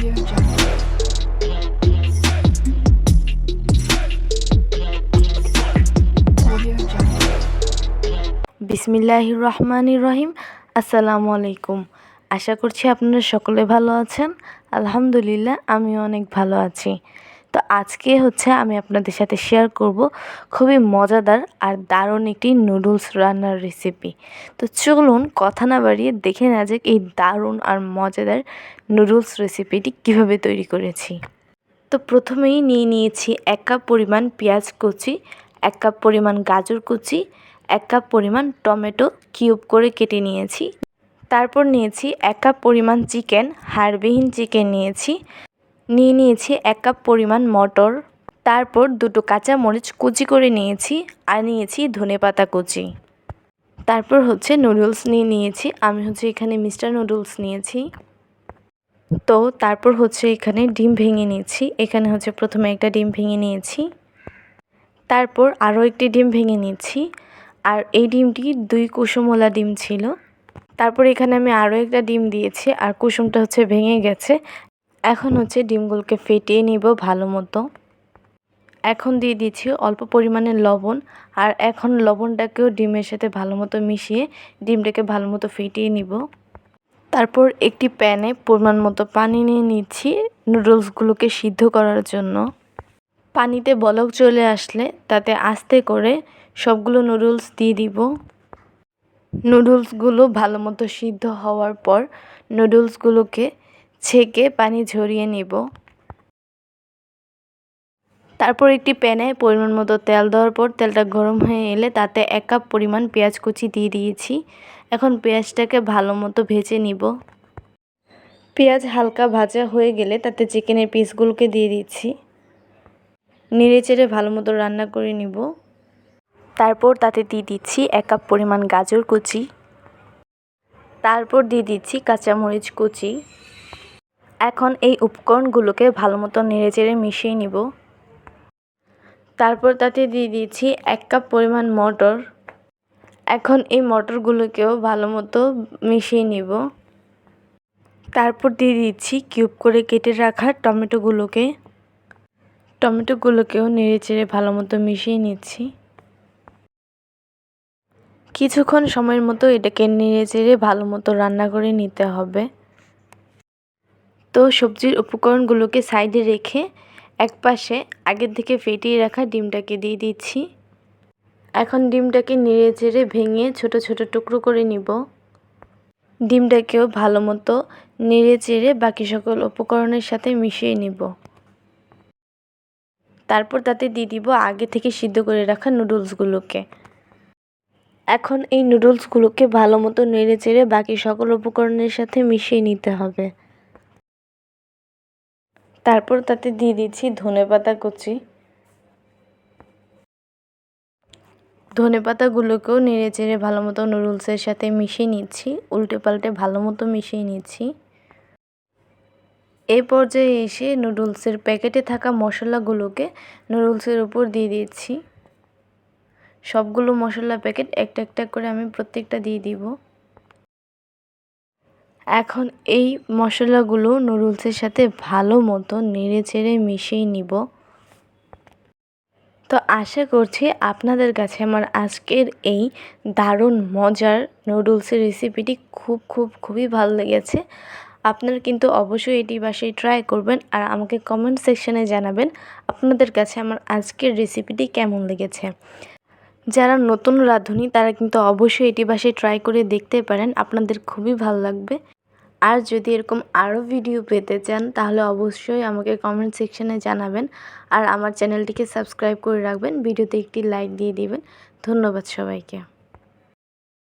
বিসমিল্লাহির রহমানির রহিম। আসসালামু আলাইকুম। আশা করছি আপনারা সকলে ভালো আছেন। আলহামদুলিল্লাহ আমি অনেক ভালো আছি। তো আজকে হচ্ছে আমি আপনাদের সাথে শেয়ার করব খুবই মজাদার আর দারুণ একটি নুডলস রান্নার রেসিপি তো চলুন কথা না বাড়িয়ে দেখে না যাক এই দারুণ আর মজাদার নুডলস রেসিপিটি কীভাবে তৈরি করেছি। তো প্রথমেই নিয়ে নিয়েছি এক কাপ পরিমাণ পেঁয়াজ কুচি, এক কাপ পরিমাণ গাজর কুচি, এক কাপ পরিমাণ টমেটো কিউব করে কেটে নিয়েছি। তারপর নিয়েছি এক কাপ পরিমাণ চিকেন হাড়বিহীন চিকেন নিয়েছি। নিয়ে নিয়েছি এক কাপ পরিমাণ মটর। তারপর দুটো কাঁচা মরিচ কুচি করে নিয়েছি আর নিয়েছি ধনেপাতা কুচি। তারপর হচ্ছে নুডলস নিয়ে নিয়েছি। আমি হচ্ছে এখানে মিস্টার নুডলস নিয়েছি। তো তারপর হচ্ছে এখানে ডিম ভেঙে নিয়েছি। এখানে হচ্ছে প্রথমে একটা ডিম ভেঙে নিয়েছি। তারপর আরও একটি ডিম ভেঙে নিয়েছি। আর এই ডিমটি দুই কুসুমওয়ালা ডিম ছিল। তারপর এখানে আমি আরও একটা ডিম দিয়েছি। আর কুসুমটা হচ্ছে ভেঙে গেছে। এখন হচ্ছে ডিমগুলোকে ফেটিয়ে নিব ভালো মতো। এখন দিয়ে দিচ্ছি অল্প পরিমাণে লবণ আর এখন লবণটাকেও ডিমের সাথে ভালো মতো মিশিয়ে ডিমটাকে ভালো মতো ফেটিয়ে নিব। তারপর একটি প্যানে পরিমাণ মতো পানি নিয়ে নিচ্ছি নুডলসগুলোকে সিদ্ধ করার জন্য। পানিতে বলক চলে আসলে তাতে আস্তে করে সবগুলো নুডলস দিয়ে দিব। নুডলসগুলো ভালো মতো সিদ্ধ হওয়ার পর নুডলসগুলোকে ছেঁকে পানি ঝরিয়ে নিব। তারপর একটি প্যানে পরিমাণ মতো তেল দেওয়ার পর তেলটা গরম হয়ে এলে তাতে এক কাপ পরিমাণ পেঁয়াজ কুচি দিয়ে দিয়েছি। এখন পেঁয়াজটাকে ভালো মতো ভেজে নিব। পেঁয়াজ হালকা ভাজা হয়ে গেলে তাতে চিকেনের পিসগুলোকে দিয়ে দিচ্ছি। নেড়ে চেড়ে ভালো মতো রান্না করে নিব। তারপর তাতে দিয়ে দিচ্ছি এক কাপ পরিমাণ গাজর কুচি। তারপর দিয়ে দিচ্ছি কাঁচামরিচ কুচি। এখন এই উপকরণগুলোকে ভালো মতো নেড়ে চেড়ে মিশিয়ে নিব। তারপর তাতে দিয়ে দিচ্ছি এক কাপ পরিমাণ মটর। এখন এই মটরগুলোকেও ভালো মতো মিশিয়ে নিব। তারপর দিয়ে দিচ্ছি কিউব করে কেটে রাখা টমেটোগুলোকে। টমেটোগুলোকেও নেড়ে চেড়ে ভালো মতো মিশিয়ে নিচ্ছি। কিছুক্ষণ সময়ের মতো এটাকে নেড়ে চেড়ে ভালো মতো রান্না করে নিতে হবে। তো সবজির উপকরণগুলোকে সাইডে রেখে এক পাশে আগের থেকে ফেটিয়ে রাখা ডিমটাকে দিয়ে দিচ্ছি। এখন ডিমটাকে নেড়ে চেড়ে ভেঙে ছোট ছোট টুকরো করে নিব। ডিমটাকেও ভালো মতো নেড়ে চেড়ে বাকি সকল উপকরণের সাথে মিশিয়ে নিব। তারপর তাতে দিয়ে দিব আগে থেকে সিদ্ধ করে রাখা নুডলসগুলোকে। এখন এই নুডলসগুলোকে ভালো মতো নেড়ে চেড়ে বাকি সকল উপকরণের সাথে মিশিয়ে নিতে হবে। তারপর তাতে দিয়ে দিচ্ছি ধনেপাতা কুচি। ধনেপাতাগুলোকেও নেড়ে চেড়ে ভালো মতো নুডলসের সাথে মিশিয়ে নিচ্ছি, উল্টে পাল্টে ভালো মতো মিশিয়ে নিচ্ছি। এই পর্যায়ে এসে নুডলসের প্যাকেটে থাকা মশলাগুলোকে নুডলসের উপর দিয়ে দিচ্ছি। সবগুলো মশলা প্যাকেট একটা একটা করে আমি প্রত্যেকটা দিয়ে দিব। এখন এই মশলাগুলো নুডলসের সাথে ভালো মতো নেড়ে চেড়ে মিশিয়ে নিব। তো আশা করছি আপনাদের কাছে আমার আজকের এই দারুণ মজার নুডলসের রেসিপিটি খুব খুব, খুবই ভালো লেগেছে। আপনারা কিন্তু অবশ্যই এটি বাসায় ট্রাই করবেন আর আমাকে কমেন্ট সেকশানে জানাবেন আপনাদের কাছে আমার আজকের রেসিপিটি কেমন লেগেছে। যারা নতুন রাঁধুনি, তারা কিন্তু অবশ্যই এটি বাসায় ট্রাই করে দেখতে পারেন, আপনাদের খুবই ভালো লাগবে। আর যদি এরকম আরও ভিডিও পেতে চান, তাহলে অবশ্যই আমাকে কমেন্ট সেকশানে জানাবেন। আর আমার চ্যানেলটিকে সাবস্ক্রাইব করে রাখবেন। ভিডিওতে একটি লাইক দিয়ে দিবেন। ধন্যবাদ সবাইকে।